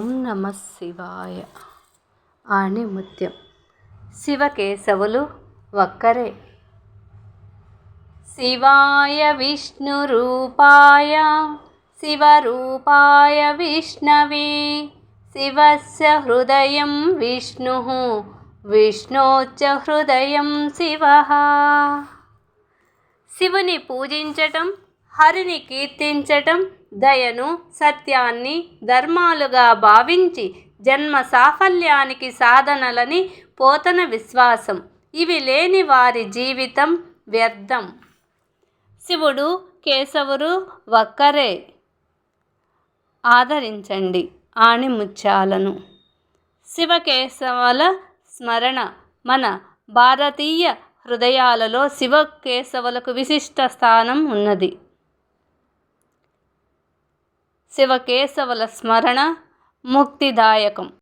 ఓం నమ శివాయ. ఆణిముత్యం శివకేశవులు ఒక్కరే. శివాయ విష్ణురూపాయ శివరూపాయ విష్ణవే శివస్య హృదయం విష్ణు విష్ణోచ్చ హృదయం శివ. శివుని పూజించటం హరిని కీర్తించటం దయను సత్యాన్ని ధర్మాలుగా భావించి జన్మ సాఫల్యానికి సాధనలని పోతన విశ్వాసం. ఇవి లేని వారి జీవితం వ్యర్థం. శివుడు కేశవుడు ఒక్కరే ఆదరించండి ఆణిముత్యాలను. శివకేశవుల స్మరణ మన భారతీయ హృదయాలలో శివకేశవులకు విశిష్ట స్థానం ఉన్నది. శివకేశవుల స్మరణ ముక్తిదాయకం.